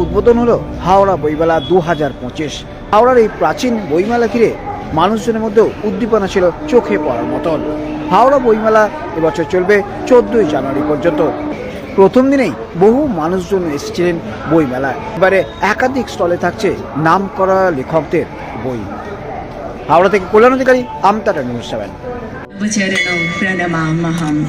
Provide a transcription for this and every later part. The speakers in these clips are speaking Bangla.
উদ্বোধন হলো হাওড়া বইমেলা দু হাজার পঁচিশ। হাওড়ার এই প্রাচীন বইমেলা ঘিরে মানুষজনের মধ্যেও উদ্দীপনা ছিল চোখে পড়ার মতন। হাওড়া বইমেলা এবছর চলবে চোদ্দই জানুয়ারি পর্যন্ত। প্রথম দিনেই বহু মানুষজন এসেছিলেন বইমেলা এবারে একাধিক স্টলে থাকছে নাম করা লেখকদের বই। হাওড়া থেকে কল্যাণ অধিকারী আমতাটা নিউজ সেভেন।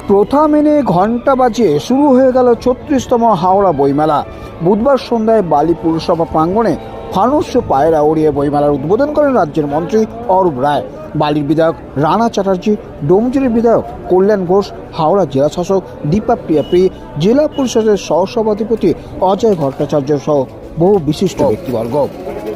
প্রথা মেনে ঘণ্টা বাজিয়ে শুরু হয়ে গেল ছত্রিশতম হাওড়া বইমেলা। বুধবার সন্ধ্যায় বালি পুরসভা প্রাঙ্গণে ফানুস ও পায়রা উড়িয়ে বইমেলার উদ্বোধন করেন রাজ্যের মন্ত্রী অরূপ রায়। বালির বিধায়ক রানা চ্যাটার্জি ডোমজুরির বিধায়ক কল্যাণ ঘোষ, হাওড়া জেলা শাসক দীপা প্রিয়াপ্রি, জেলা পরিষদের সহসভাধিপতি অজয় ভট্টাচার্য সহ বহু বিশিষ্ট ব্যক্তিবর্গ।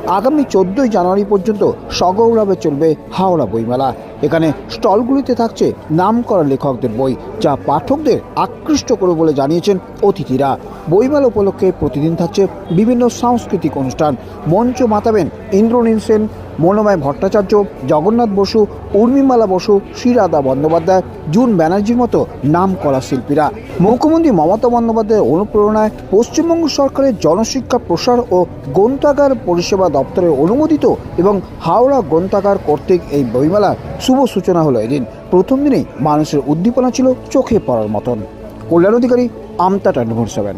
আগামী চোদ্দই জানুয়ারি পর্যন্ত সগৌরবে চলবে হাওড়া বইমেলা। এখানে স্টলগুলিতে থাকছে নাম করা লেখকদের বই, যা পাঠকদের আকৃষ্ট করে বলে জানিয়েছেন অতিথিরা। বইমেলা উপলক্ষে প্রতিদিন থাকছে বিভিন্ন সাংস্কৃতিক অনুষ্ঠান। মঞ্চ মাতাবেন ইন্দ্রনীল সেন মনোময় ভট্টাচার্য, জগন্নাথ বসু, উর্মিমালা বসু, শ্রীরাধা বন্দ্যোপাধ্যায়, জুন ব্যানার্জির মতো নাম করা শিল্পীরা। মুখ্যমন্ত্রী মমতা বন্দ্যোপাধ্যায়ের অনুপ্রেরণায় পশ্চিমবঙ্গ সরকারের জনশিক্ষা প্রসার ও গ্রন্থাগার পরিষেবা দপ্তরের অনুমোদিত এবং হাওড়া গ্রন্থাগার কর্তৃক এই বইমেলার শুভ সূচনা হলো এদিন। প্রথম দিনেই মানুষের উদ্দীপনা ছিল চোখে পড়ার মতন। Kalyan Adhikari Amta twenty seven.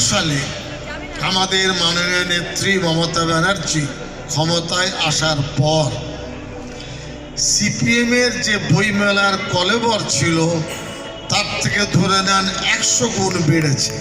সালে আমাদের মাননীয় নেত্রী মমতা ব্যানার্জি ক্ষমতায় আসার পর সিপিএমের যে বইমেলার কলেবর ছিল, তার থেকে ধরে নেন একশো গুণ বেড়েছে।